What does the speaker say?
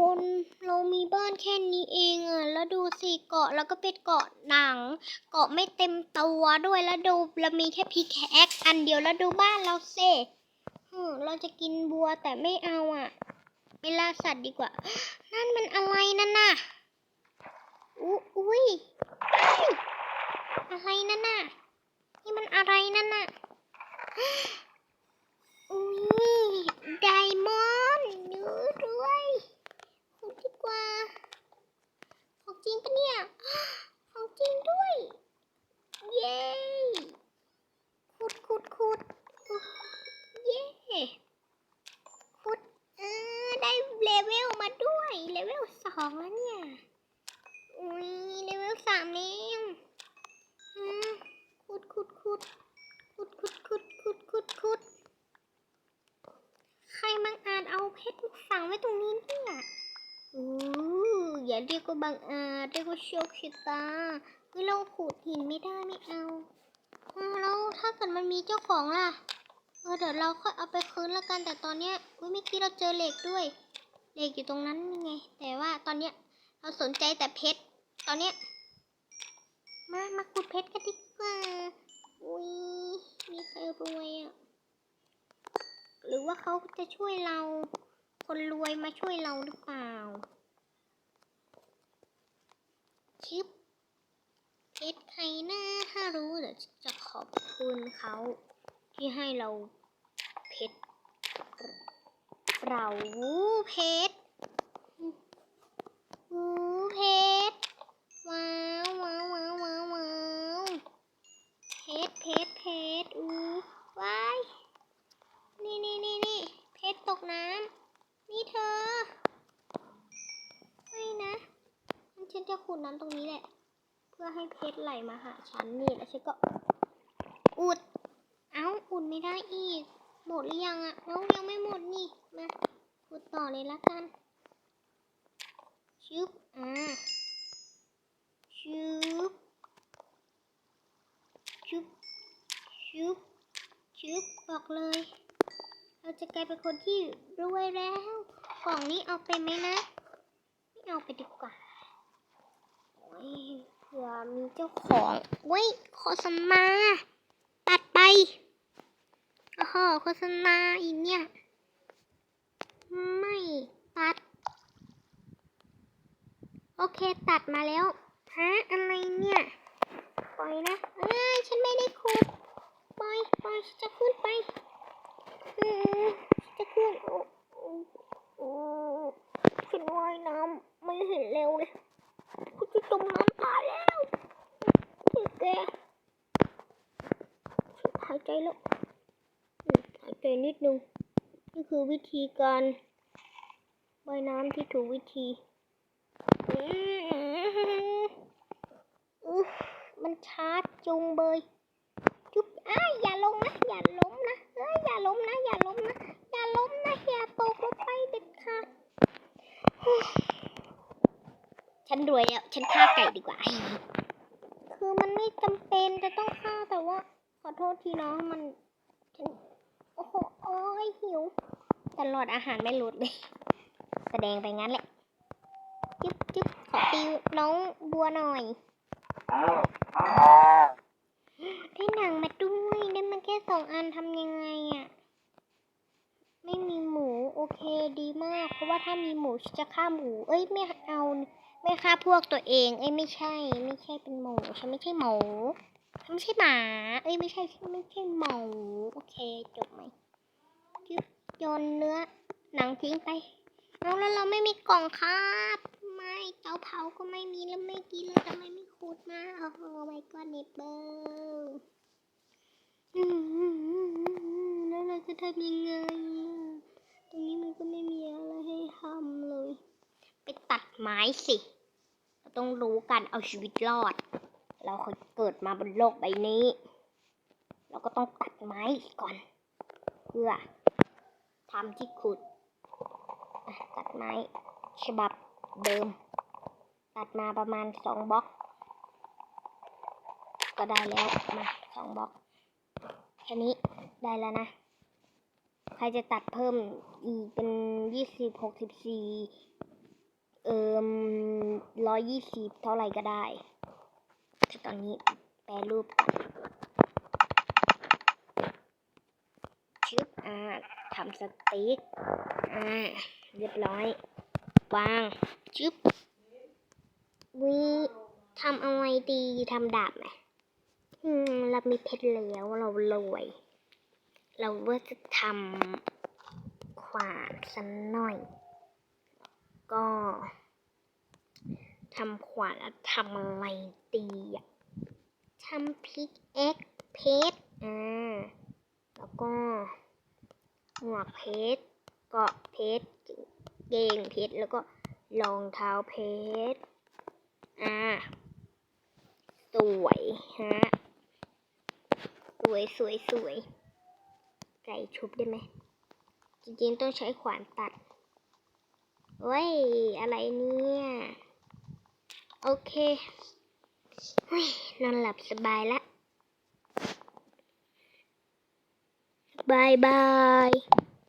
วนเรามีบ้านแค่นี้เองอะแล้วดูสิเกาะแล้วก็เป็นเกาะหนัง เกาะไม่เต็มตัวด้วยแล้วดูเรามีแค่พีแคกอันเดียวแล้วดูบ้านเราเซ่เราจะกินบัวแต่ไม่เอาอะไม่ล่าสัตว์ดีกว่า นั่นมันอะไรนั่นน่ะอุ้ยอะไรนั่นน่ะนี่มันอะไรนั่นน่ะ อุ้ยไดมอนด์เนื้อด้วยขุดดีกว่า ของจริงปะเนี่ย ของจริงด้วย เย้ ขุดขุดขุดอุ๊ยเย้ ขุด เออ ได้เลเวลมาด้วย เล เวลสองแล้วเนี่ย อุ้ยเลเวลสามแล้วอืมขุดขุดขุดขุดขุดขุดขุดขุดขุดใครบังอาจเอาเพชรฝังไว้ตรงนี้เนี่ยอู้อย่าเรียกว่าบังอาจเรียกว่าโชคชะตาเฮ้ยเราขูดหินไม่ได้ไม่เอาแล้วถ้าเกิดมันมีเจ้าของล่ะ เออเดี๋ยวเราค่อยเอาไปคืนแล้วกันแต่ตอนเนี้ยอุ้ยเมื่อกี้เราเจอเหล็กด้วย เล็กอยู่ตรงนั้นไง แต่ว่าตอนเนี้ยเราสนใจแต่เพชร ตอนเนี้ย มามาขุดเพชรกันดีกว่า อุ้ย มีใครรวยอะ หรือว่าเขาจะช่วยเรา คนรวยมาช่วยเราหรือเปล่า ชิปเพชรใครนะถ้ารู้เดี๋ยวจะขอบคุณเขาที่ให้เรา เราเพชรวูเพชรว้าวว้าวว้าวว้าวว้าวเพชรเพชรเพชรอู้ว้ายนี่นี่นี่นี่เพชรตกน้ำนี่เธอไม่นะฉันจะขุดน้ำตรงนี้แหละ เพื่อให้เพชรไหลมาหาฉันนี่แล้วฉันก็อุด เอ้าอุดไม่ได้อีก หมดหรือยังอะน้องยังไม่หมดนี่มาขุดต่อเลยละกันชึบอ่าชึบชึบชึบชึบบอกเลย เราจะกลายเป็นคนที่รวยแล้วกล่องนี้เอาไปไหมนะไม่เอาไปดีกว่าโอ้ยเผื่อมีเจ้าของเว้ยโฆษณาตัดไป อโฆษณาอีกเนี่ย ไม่ตัด โอเคตัดมาแล้วฮะอะไรเนี่ย ปล่อยนะ เอ้ยฉันไม่ได้ขุด ปล่อย ปล่อยฉันจะขึ้นไปอืมจะขึ้นโอ้โอ้โอ้ขึ้นว่ายน้ำไม่เห็นเร็วเลยกูจะจมน้ำตายแล้วแกฉันหายใจแล้ว มหายใจนิดนึง นี่คือวิธีการว่ายน้ำที่ถูกวิธีอืมอุ๊ยมันชาร์จจุงเบย จุ๊บอ้ายอย่าลงนะ อย่าล้มนะเอ้ยอย่าล้มนะ อย่าล้มนะ อย่าล้มนะ อย่าตกลงไปเด็ดขาดเฮ้ยฉันรวยแล้ว ฉันฆ่าไก่ดีกว่า คือมันไม่จำเป็นจะต้องฆ่าแต่ว่า ขอโทษทีน้องมันฉันโอ้โหโอ้ยหิว ตลอดอาหารไม่ลดเลยแสดงไปงั้นแหละ จึ๊บจึ๊บขอตีน้องบัวหน่อยได้หนังมาด้วยได้มาแค่สองอันทำยังไงอะ่ะ ไม่มีหมูโอเคดีมาก เพราะว่าถ้ามีหมูจะฆ่าหมู เอ้ยไม่เอาไม่ฆ่าพวกตัวเอง เอ้ยไม่ใช่ ไม่ใช่เป็นหมูฉันไม่ใช่หมูฉันไม่ใช่หมา เอ้ยไม่ใช่ฉันไม่ใช่หมูโอเคจบไหมยึด โยนเนื้อหนังทิ้งไปเอาแล้วเราไม่มีกล่องครับ ไม่เตาเผาก็ไม่มีแล้วไม่กินแล้วทำไมไม่ขุดมาโอ้โหไม่ก็เนเบิลแล้วเราจะทำยังไงตรงนี้มันก็ไม่มีอะไรให้ทำเลย ไปตัดไม้สิเราต้องรู้กันเอาชีวิตรอด เราเคยเกิดมาบนโลกใบนี้ เราก็ต้องตัดไม้ก่อน เพื่อ ทำที่ขุดตัดไม้ฉบับเดิม ตัดมาประมาณสองบล็อก ก็ได้แล้วมาสองบล็อกแค่นี้ได้แล้วนะ ใครจะตัดเพิ่มอีกเป็นยี่สิบหกสิบสี่เอิมร้อยยี่สิบเท่าไหร่ก็ได้แต่ตอนนี้แปรรูปก่อนชึบอ่า ทำสติ๊กอ่าเรียบร้อยวางชึบวิทำอาไว้ดีทำดาบไหมอืมเรามีเพชรแล้วเรารวยเราว่าจะทำขวานสักหน่อย ก็ทำขวานแล้วทำอะไรดีอะทำพิกเอ็กเพชรอ่าแล้วก็ หมวกเพชรเกาะเพชรเกงเพชรแล้วก็รองเท้าเพชรอ่า สวยฮะ สวยสวยสวยไก่ชุบได้ไหม จริงๆต้องใช้ขวานตัดเว้ย อะไรเนี่ย โอเคเฮ้ยนอนหลับสบายละ บายบาย